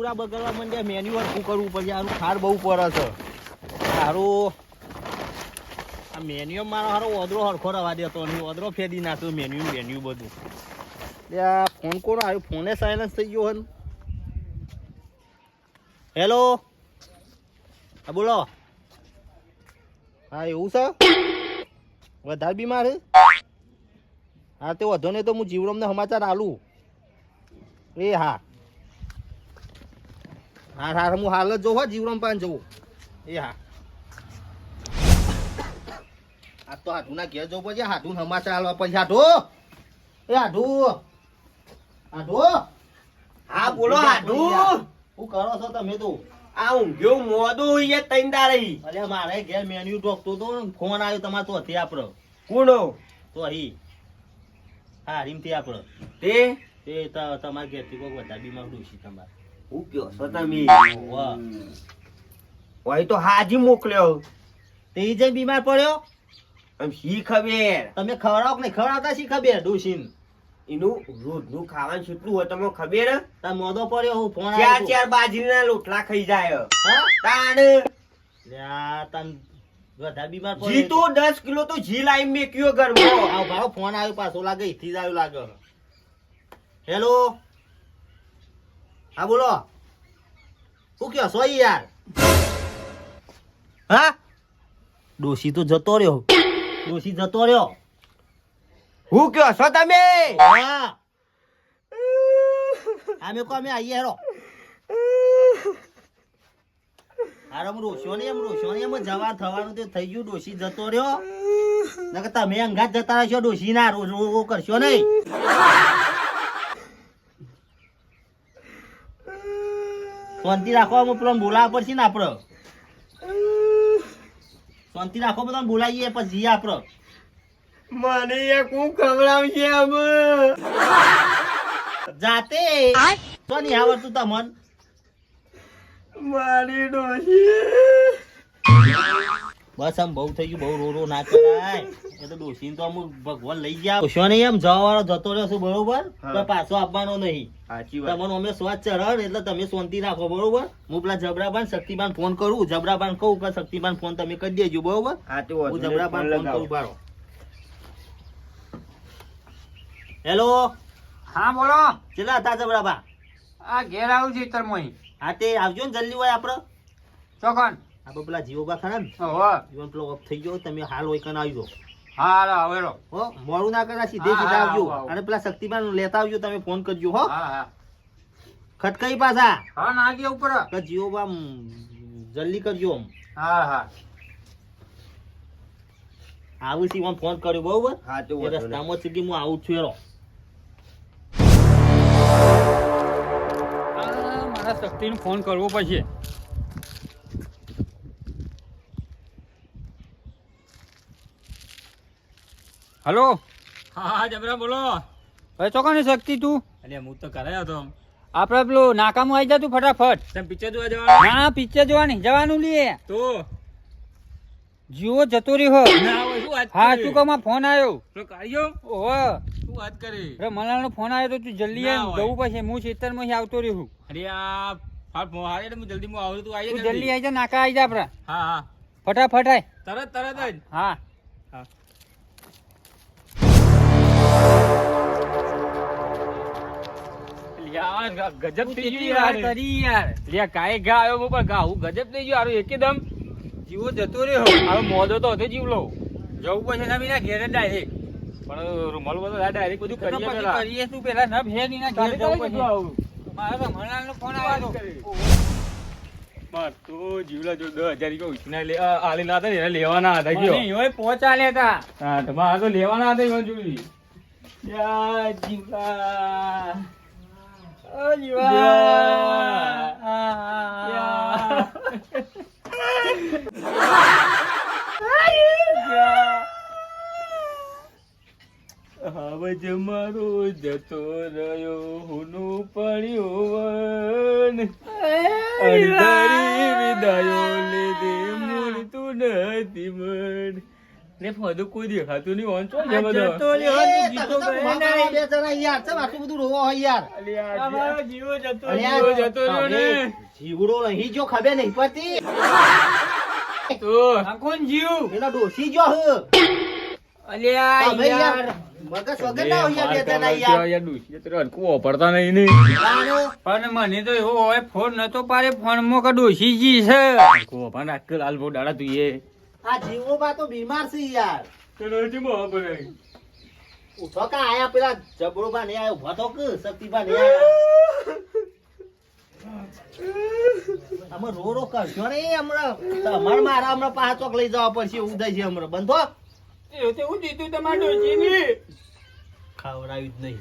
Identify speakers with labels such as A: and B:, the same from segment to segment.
A: પૂરા બગડવા માંડ્યા મેન્યુઅલ શું કરવું પડશે આનું ખાર બહુ પડે છે. સારું આ મેન્યુ મારો હારો ઓદરો હરખો રવા દેતો નહીં ઓદરો ફેદી નાખ્યો મેન્યુ મેન્યુ બધું. આ ફોન કોણ આવ્યો? ફોને સાયલન્સ થઈ ગયો હન. હેલો હા, બોલો. હા, એવું છે? વધારે બીમાર છે હા, તે વધો ને તો હું જીવરમને સમાચાર આલું એ હા. હા હા હું હાલ જ જોઉં જીવરામ પાન જવું એ હા. આ તો હાથું ના ઘેર જવું પછી હાથું સમાચાર આલવા પછી હાથું એ હાથું હાથું
B: હા બોલો હાડુ
A: હું કરો છો તમે તો?
B: આ ઊંઘ્યો મોડું એ તૈન દાડી
A: અરે મારે ઘેર મેન્યુ ડોકતો તો ફોન આવ્યો તમારે તો હતી આપણો
B: કુણો
A: તો અહીં હા રીમથી આપણો
B: તે?
A: તે તમારા ઘેરથી કોઈ વધારે બીમાર ડોશી તમારે.
B: હું કયો છો તમે. હોય તો હાજી મોકલ્યો.
A: તે જે બીમાર પડ્યો?
B: આમ શી ખબર?
A: તમે ખવડાવો કે નહીં? ખવડાવતા શી ખબર? ડોશીને.
B: એનું રોજનું ખાવાનું કેટલું હોય તમને ખબર?
A: તાર મોદો પડ્યો હું ફોન
B: ચાર ચાર બાજરીના લોટલા ખાઈ જાય.
A: હા?
B: તાણ.
A: લ્યા, તન વધારે બીમાર પડ્યો
B: જી તો દસ કિલો તો જી લાઈ મેક્યો ઘરમાં.
A: આવ ભાવ ફોન આવ્યો પાછો લાગે ઈથી જ આવ્યો લાગે. હેલો? હા બોલો. શું કયો સોઈ યાર? હા? ડોશી તો જતો રહ્યો. ડોશી જતો રહ્યો.
B: હું કયો છો તમે?
A: હા. અમે કો અમે આવીએ હેરો. હારો હું રોશો ને એમ રોશો ને એમ જવા થવાનું તે થઈ ગયું ડોશી જતો રહ્યો. નકર તમે અંગાત જતા રહેશો ડોશી ના રો રો કરશો નહીં. શાંતિ રાખો અમે પેલો બોલાવવા પડશે ને આપડે. શાંતિ રાખો બધા બોલાવીએ પછી આપડે.
B: મને એક હું ખવડાવશે અમે
A: જાતે? તો નહીં આવડતું તમન?
B: મારી ડોશી.
A: બસ આમ બહુ થઈ ગયું બહુ રો રો ના કરાય. એ તો ડોશીને તો અમુક ભગવાન લઈ ગયા. પૂછો નહીં એમ જવા વાળો જતો રહેશો બરોબર? તો પાછો આપવાનો નહીં. તમારો અમે સ્વાદ ચઢાવ એટલે તમે શાંતિ રાખો બરોબર? હું પેલા જબરાબાન શક્તિબાન ફોન કરું. જબરાબાન કહું કે શક્તિબાન ફોન તમે કરી દેજો બરોબર?
B: હું
A: જબરાબાન ફોન કરું બારો. હેલો?
C: હા બોલો.
A: કેટલા હતા જબરાબા?
C: આ ઘેર આવું છું તરમોહી
A: હા તે આવજો ને જલ્દી હોય આપડે.
C: ચોકન
A: આપણે પેલા જીવોબા ખરા ને? જીવન પેલો ઓફ થઈ ગયો તમે હાલ હોય કને આવજો.
C: હા
A: હો મોડું ના કરા સીધે સીધા આવજો.
C: આવું, આવું.
A: અને પેલા શક્તિમાન લેતા આવજો તમે ફોન કરજો હો.
C: હા હા.
A: ખટકાઈ પાછા.
C: હા નાગી ઉપર.
A: કે જીઓ બામ જલ્દી કરજો આમ.
C: હા હા.
A: આવું છે આમ ફોન કર્યો બરોબર?
B: હા તો.
A: રસ્તામાં છે કે હું આવું છું એરો
C: આ મારા શક્તિને ફોન કરવો પડશે. હલો.
D: હા હા જબરા બોલો.
C: હવે ચોકાની શક્તિ તું?
D: અરે હું તો કરાયો હતો.
C: આપણે પેલું નાકામું આવી જા તું ફટાફટ.
D: તમે પિક્ચર જોવા જવાનું?
C: ના પિક્ચર જોવાની. જવાનું લે.
D: તો?
C: જીવો જતો રહ્યો. હા? શું કહો ફોન આવ્યો
D: તો કાઢ્યો?
C: ઓહો.
D: શું વાત કરી?
C: અરે મલાલનો ફોન આવ્યો તો તું જલ્દી આવ જવું પડશે. હું ખેતરમાં આવતો રહ્યું.
D: અરે આ ફો- હું જલ્દી હું આવું તું આવી
C: જલ્દી. આવી જા નાકા આવી જા આપડા
D: હા હા.
C: ફટાફટ આય.
D: તરત તરત જ?
C: હા.
D: યાર ગજબ થઈ ગયું યાર.
C: કરી યાર?
D: લ્યા કાય ગા આવ્યો હું પણ ગા હું ગજબ થઈ ગયો આરો એકદમ.
C: જીવો જતો રહ્યો.
D: આરો મોદો તો હતો જીવલો
C: જવું પછી ના બીના ઘેર ડાયરેક્ટ
D: પણ રૂમાલ બધો ડાયરેક્ટ બધું કરીએ પેલા.
C: કરીએ શું? પેલા નભ ભે ની ના ઘેર જવું પછી
D: આવું.
C: મારો તો મલાલનો ફોન આવ્યો તો.
D: જીવલા જો દસ હજાર રૂપિયા ઉછીના લે આ ના હતા ને એને લેવાના હતા ગયો.
C: પહોંચાડ્યા હતા.
D: હા તો મારા તો લેવાના હતા જોઈ
C: યા જીવા ઓ
D: યા.
C: યા
D: મારો જતો રહ્યો હુનું પડ્યું વન. ને ફોદું કોઈ દેખાતું નહીં ઓન ચો
C: જતો જીતો
A: તમે તો
C: નહીં.
A: કરો બે જણા યાર ચમ આટલું બધું રોવો હોય યાર.
C: તમારો જીવો જતો
D: જીવો જતો રહ્યો ને.
A: જીવડો નહીં જો ખબે નહીં પડતી.
D: તો
C: કોણ જીવ?
A: એના ડોસી જો હ.
C: અલ્યા
A: યાર
C: યાર.
A: મગજ વગર ના હોય યાર બે જણા યાર.
D: યાર તો હરખું વાપરતા નહીં ને.
C: પણ મને તો એવો હોય ફોન નતો પાડે ફોનમાં કે ડોશીજી છે.
D: કો પણ આજકાલ હાલ બહુ દાડા તું એ.
A: આ જીવો બા તો બીમાર છે યાર.
D: તને હજી મો પડે.
A: ઉઠો કા આયા પેલા જબરો બા ને આયો ઊભા તો કે શક્તિ બા ને આયા. આમાં રો રો કરશો ને હમણાં. તમારે મારા હમણાં પાંચ ચોક લઈ જવા પડશે ઉદય છે હમણાં. બંધો
C: એ તો હું દીધું તમારા ડોશીને
A: ખવડાવ્યું જ નહીં.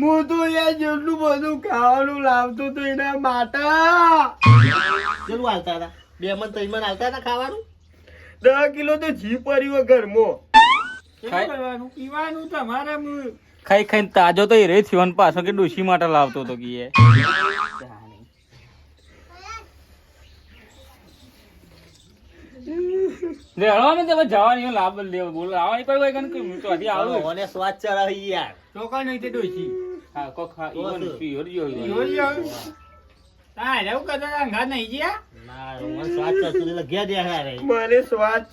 B: હું તો યાર જેટલું બધું ખાવાનું લાવતો તો એના માટે.
A: કેટલું હાલતા હતા? બે મન ત્રણ મન હાલતા હતા ખાવાનું?
B: દસ કિલો તો જી પડ્યું ઘરમાં.
C: શું પીવાનું તમારે
D: ખાઈ ખાઈને તાજો તો એ રે થયો ને પાછો કે ડોસી માટે લાવતો તો કીએ તમે જવાની લાભ લેવો. બોલ આવવાની કોઈ કોઈ કન હું તો હજી આવું
A: મને સ્વાદ ચડાવી યાર.
C: ચોખા નહીં તે
D: હા ઈવન.
C: હા એવું કરતા હતા, અંગાત નહીં ગયા?
A: ના સ્વાદ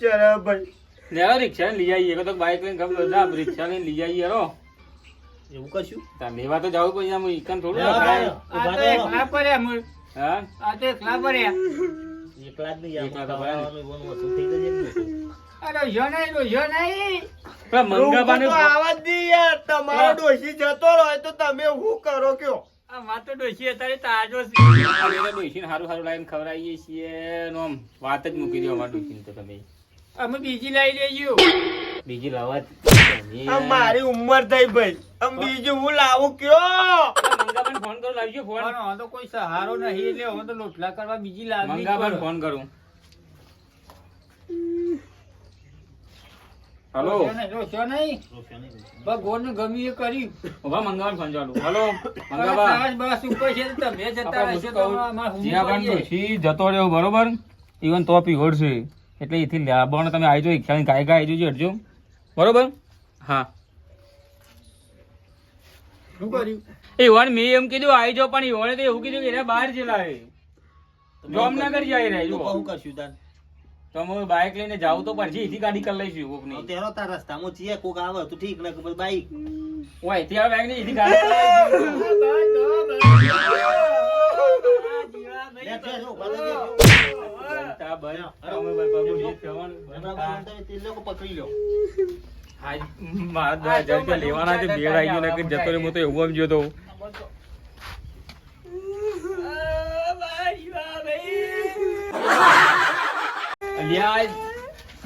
B: ભાઈ.
D: લેવા રિક્ષા લઈ આવીએ તો બાઈક લઈને ખબર ના રિક્ષા લઈને લઈ આવીએ રો
A: એવું કશું?
D: તાર લેવા તો જવું પછી આમ ઈકન થોડું
A: લેવા
D: થાય.
A: તો-
C: આ તો એકલા પડ્યા
D: હા?
C: આ તો એકલા પડ્યા
A: એકલા જ નહીં
D: એકલા તો
A: આમાં
D: ભલે.
A: ખાવાનું એવાનું ઓછું થઈ જશે ને.
C: આ ડોશીઓ નહીં ડોશીઓ નહીં.
D: મંગાબાને
B: તો આવા જ યાર. તમારો ડોશી જતો રહ્યો તો તમે શું કરો કયો?
C: આ તો ડોશી અત્યારે તાજો છે.
D: ડોશીને હારું હારું લાવીને ખવડાવીએ છીએ. નો વાત જ મૂકી દો અમારા ડોશીને તો તમે.
C: અમે બીજી લાવી દેજો
D: બીજી લાવવા જ. તમે.
B: આ મારી ઉંમર થઈ ભાઈ. આમ બીજું હું લાવું કયો?
D: પેલા ફોન કરો લાવજો ફોન
C: તો કોઈ સહારો નહીં એટલે હું તો લોટલા કરવા બીજી લાવી
D: મંગાબાને ફોન કરું. હલો.
C: ડોશીઓ નહીં, ભગવાન ગમ્યું એ
D: કરી. ઊભા મંગાવાનું ચાલુ હલો
C: હવે બસ ઉપર છે તમે જતા રહેશો તો જીયાભાઈ
D: ડોશી જતો રહ્યો બરોબર? ઈવન તો પી છે એટલે એથી લાવવાનો તમે આવી જોઈ ખ્યાલ ગાય ગાય આવી જજો હટજો બરોબર? હા.
C: શું કર્યું?
D: એ વણ મેં એમ કીધું આવી જાઓ પણ ઈવણે તો એવું કીધું કે એને બહાર જેલા જામનગર જઈ રહ્યા જો
A: શું કરશું તાન?
D: તો અમે બાઇક લઈને જાવ તો પછી એથી ગાડી કરી લઈશું કોકની
A: તેરો તાર રસ્તામાં છીએ કોક આવે તો ઠીક ને કે બાઇક
D: ઓય એથી આ બાઇકની એથી ગાડી
A: પકડી લો.
D: મારા દસ હજાર લેવાના છે બેડ આવી ગયો ને જતો રહ્યો હું તો એવું ગયો તો અલ્યા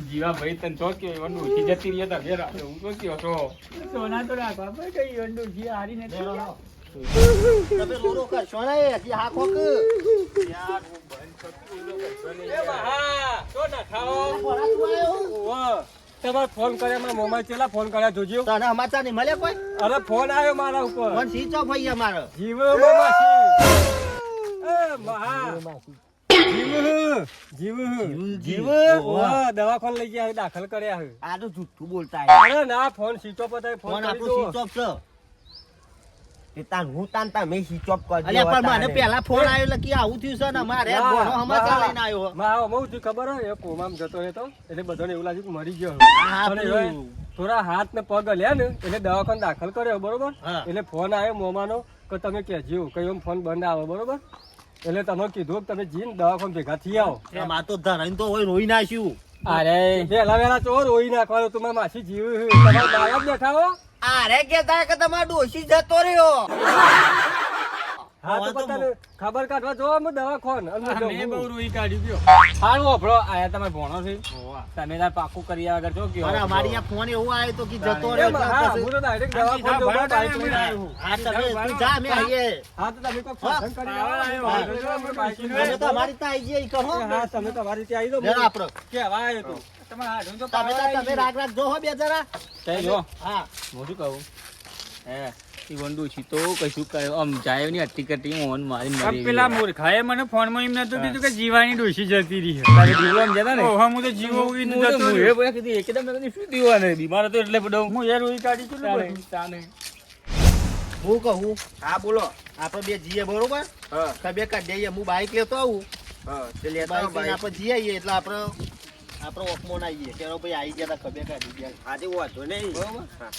D: જીવા ભાઈ તને તો કે એવાનું ઓછી જતી રહી હતા ઘેર હું તો કયો છો
C: સોના તો રાખવા પડે કઈ વંડુ જી હારી
A: લે,
C: નથી
A: લો, લો. તમે રો રો કરશો ને હજી હા કોક બોલા તું આયો?
B: તમારે ફોન કર્યા મારા મોમાં ચેલા ફોન કર્યા જોજો.
A: તને સમાચાર નહીં મળ્યા કોઈ?
B: અરે ફોન આવ્યો મારા ઉપર.
A: ફોન સ્વિચ ઓફ થઈ ગયા મારો.
B: જીવ માસી. એ મહા દવાખાને લઈ ગયા દાખલ કર્યા છે
A: આ તો જુઠ્ઠું બોલતા
B: અરે ના ફોન સ્વિચ ઓફ હતો
A: ફોન
B: ફોન
A: આપણો સ્વિચ ઓફ છે.
E: તાન હું તાન તમે સ્વિચ ઓફ કરી
A: અલ્યા પણ મને પેલા ફોન આવ્યો એટલે કે આવું થયું છે ને મારે
B: ના,
A: ઘણો લઈને આવ્યો
B: માં આવો બહુ ખબર હોય એ કોમામ જતો રહેતો. એટલે બધાને એવું લાગ્યું કે મરી ગયો થોડા હાથ ને પગ લે ને એટલે દવાખાને દાખલ કર્યો બરોબર? એટલે ફોન આવ્યો મોમાનો કે તમે કહેજો કયો ફોન બંધ આવે બરોબર? એટલે તમે કીધું કે તમે જીન દવાખાને ભેગા થઈ આવો.
A: આ તો ધરાઈને તો હોય રોઈ નાખ્યું.
B: અરે પેલા વેલા ચોર રોઈ નાખવાનો તું માસી જીવ તમારા બાળક બેઠા હો.
E: અરે કેતા કે તમારો ડોશી જતો રહ્યો.
B: હા તો
A: હવે
B: ખબર કાઢવા જો હું દવા ખોન
D: મે બહુ રોઈ કાઢી ગયો હાલ વાપરો આયા તમે ભોણો છે. તમે તાર પાકું કરી આગળ જો કે
A: અરે અમારી આ ફોન એવો આયો તો કે જતો રહ્યો
B: હા, હું તો ડાયરેક્ટ દવા ખોન
C: જો
B: બાઈક
C: હા,
A: તમે તું જા મે આઈએ.
B: હા તો તમે કોક ફોન કરી આવો.
A: તો અમારી ત્યાં આવીએ ઈ કહો.
B: હા તમે તમારી રીતે આવી
A: જરા
B: દો
A: આપણો
B: કેવા આવ્યો તું?
C: તમારા હાડું તો
A: તમે
C: પાવા
A: તો તમે રાગ રાગ જો હો બે જરા.
D: તે જો.
A: હા.
D: હું શું કહું? હે. ઈવન ડોશી તો કશું કર્યો આમ જાય નહીં અટી કટી ઓન મારી
C: આ પેલા મૂર્ખાએ મને ફોનમાં એમ નતું કીધું કે જીવાની ડોશી જતી રહી.
D: તારે જીવવા આમ જતા ને?
C: ઓહો, હું તો જીવો ઉગીને
D: હું
C: જતો
D: મુએ
C: રહ્યો.
D: બોલ્યા કીધું એકદમ મેં કીધું શું થયું બીમાર હતો એટલે બધો
C: હું યાર રોઈ કાઢી કેટલું
D: તાને, તાને.
A: હું કહું
E: હા? બોલો.
A: આપણે બે જીએ બરોબર?
E: હા.
A: તમે કાઢી દઈએ હું બાઈક લેતો આવું.
E: હા તે લેતા
A: બાઈક આપણે જઈ આવીએ એટલે આપણે આપણે ઓફમોન આવીએ ત્યારે ભાઈ આવી ગયા તા ખબર કાઢી ગયા.
E: આજે વાંધો નહીં.
A: બરોબર?
E: હા.